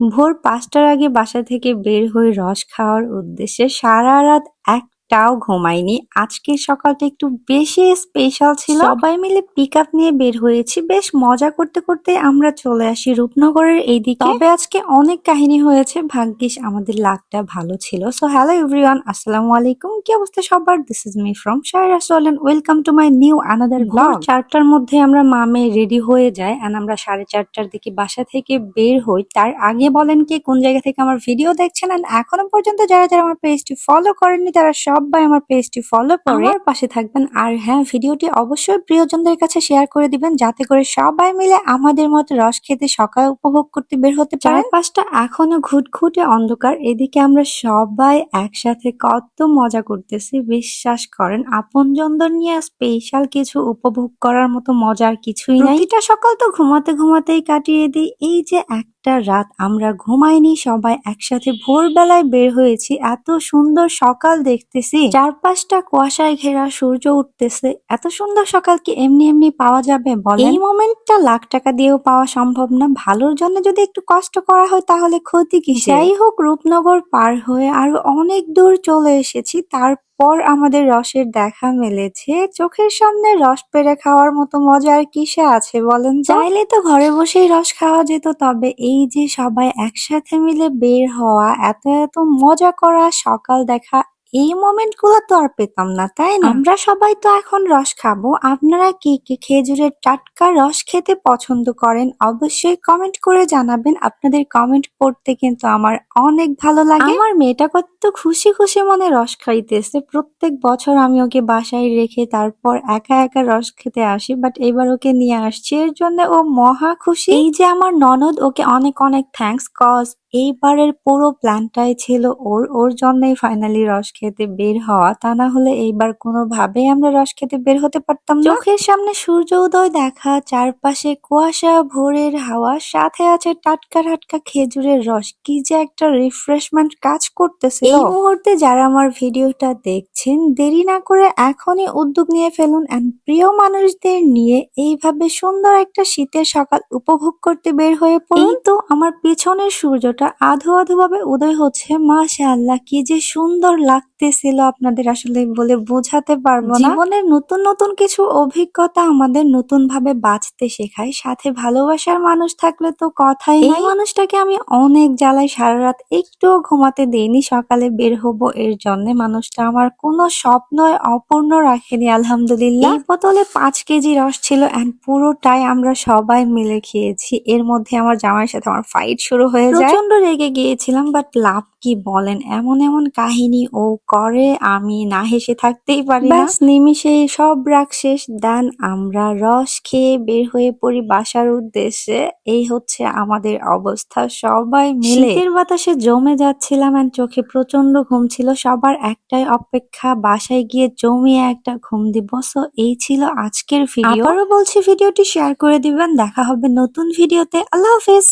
ভোর পাঁচটার আগে বাসা থেকে বের হয়ে রস খাওয়ার উদ্দেশ্যে। সারা রাত একটাও ঘুমাইনি। আজকের সকালটা একটু বেশি স্পেশাল ছিল। সবাই মিলে পিকআপ নিয়ে বের হয়েছি। বেশ মজা করতে করতে আমরা চলে আসি রূপনগরের এইদিকে। তবে আজকে অনেক কাহিনী হয়েছে। ভাগ্যিস আমাদের লাকটা ভালো ছিল। সো হ্যালো এভরিওয়ান আসসালামু আলাইকুম। কি অবস্থা সবার? This is me from Shaira Solen. Welcome to my new another blog. চারটার মধ্যে আমরা মামে রেডি হয়ে যায় এন্ড আমরা সাড়ে চারটার দিকে বাসা থেকে বের হই। তার আগে বলেন কি কোন জায়গা থেকে আমার ভিডিও দেখছেন এন্ড এখনও পর্যন্ত যারা যারা আমার পেজটি ফলো করেননি তারা সবাই আমার পেজটি ফলো করে পাশে থাকবেন। আর হ্যাঁ ভিডিওটি অবশ্যই প্রিয়জনদের কাছে শেয়ার করে দিবেন যাতে করে সবাই মিলে আমাদের মতো রস খেতে সকাল উপভোগ করতে বের হতে পারে। চারপাশটা এখনও ঘুটঘুটে অন্ধকার। এদিকে আমরা সবাই একসাথে কত মজা করতেছি বিশ্বাস করেন। আপনজনদের নিয়ে স্পেশাল কিছু উপভোগ করার মতো মজার কিছুই নাই। এটা সকাল তো ঘুমাতে ঘুমাতেই কাটিয়ে দিই। এই যে একটা রাত আমরা ঘুমাইনি সবাই একসাথে ভোরবেলায় বের হয়েছি। এত সুন্দর সকাল দেখতেছি। চারপাশটা কুয়াশায় ঘেরা সূর্য উঠতেছে। এত সুন্দর সকাল কি এমনি এমনি পাওয়া যাবে বলেন? এই মোমেন্টটা লাখ টাকা দিয়েও পাওয়া সম্ভব না। ভালোর জন্য যদি একটু কষ্ট করা হয় তাহলে ক্ষতি কি যাই হোক রূপনগর পার হয়ে আরও অনেক দূর চলে এসেছি। তারপর আমাদের রসের দেখা মেলেছে। চোখের সামনে রস পেরে খাওয়ার মতো মজা আর কিসে আছে বলেন চাইলে তো ঘরে বসেই রস খাওয়া যেত, তবে এই যে সবাই একসাথে মিলে বের হওয়া, এত এত মজা করা, সকাল দেখা এই মোমেন্টগুলো তো আর পেতাম না তাই না? আমরা সবাই তো এখন রস খাব। আপনারা কি কি খেজুরের টাটকা রস খেতে পছন্দ করেন অবশ্যই কমেন্ট করে জানাবেন। আপনাদের কমেন্ট পড়তে কিন্তু আমার অনেক ভালো লাগে। আমার মেয়েটা কত খুশি খুশি মনে রস খাইতেছে। প্রত্যেক বছর আমি ওকে বাসায় রেখে তারপর একা একা রস খেতে আসি বাট এবার ওকে নিয়ে আসছি। এর জন্য ও মহা খুশি। এই যে আমার ননদ ওকে অনেক অনেক থ্যাঙ্কস কজ এইবারের পুরো প্ল্যানটাই ছিল ওর ওর জন্যই ফাইনালি রস খেতে বের হওয়া। তা না হলে এইবার কোনোভাবেই আমরা রস খেতে বের হতে পারতাম না। চোখের সামনে সূর্য উদয় দেখা চারপাশে কুয়াশা ভোরের হাওয়া সাথে আছে টাটকা টাটকা খেজুরের রস। কি যে একটা রিফ্রেশমেন্ট কাজ করতেছে এই মুহূর্তে যারা আমার ভিডিওটা দেখছেন দেরি না করে এখনই উদ্যোগ নিয়ে ফেলুন এন্ড প্রিয় মানুষদের নিয়ে এইভাবে সুন্দর একটা শীতের সকাল উপভোগ করতে বের হয়ে পড়ুন। তো আমার পেছনের সূর্যটা আধো আধো ভাবে উদয় হচ্ছে। মাশাআল্লাহ কি যে সুন্দর লাগতেছিল আপনাদের আসলে বলে বোঝাতে পারব না। জীবনের নতুন নতুন কিছু অভিজ্ঞতা আমাদের নতুন ভাবে বাঁচতে শেখায়। সাথে ভালোবাসার মানুষ থাকলে তো কথাই এই মানুষটাকে আমি অনেক জ্বালাই সারা রাত একটুও ঘুমাতে দেইনি। সকালে বের হব এর জন্য। মানুষটা আমার কোনো স্বপ্ন অপূর্ণ রাখেনি আলহামদুলিল্লাহ। এই বোতলে পাঁচ কেজি রস ছিল এন্ড পুরোটাই আমরা সবাই মিলে খেয়েছি। এর মধ্যে আমার জামাইয়ের সাথে আমার ফাইট শুরু হয়ে যায়। প্রচণ্ড রেগে গিয়েছিলাম বাট লাভ কি বলেন? এমন এমন কাহিনী ও করে আমি না হেসে থাকতেই পারি না। নিমিষে সব রাগ শেষ। দেন আমরা রস খেয়ে বের হয়ে পড়ি বাসার উদ্দেশ্যে। এই হচ্ছে আমাদের অবস্থা সবাই মিলে। শীতের বাতাসে জমে যাচ্ছিলাম এন্ড চোখে প্রচণ্ড ঘুম ছিল। সবার একটাই অপেক্ষা বাসায় গিয়ে জমিয়ে একটা ঘুম দিব। সো এই ছিল আজকের ভিডিও আবারও বলছি ভিডিওটি শেয়ার করে দিবেন। দেখা হবে নতুন ভিডিওতে আল্লাহ হাফেজ।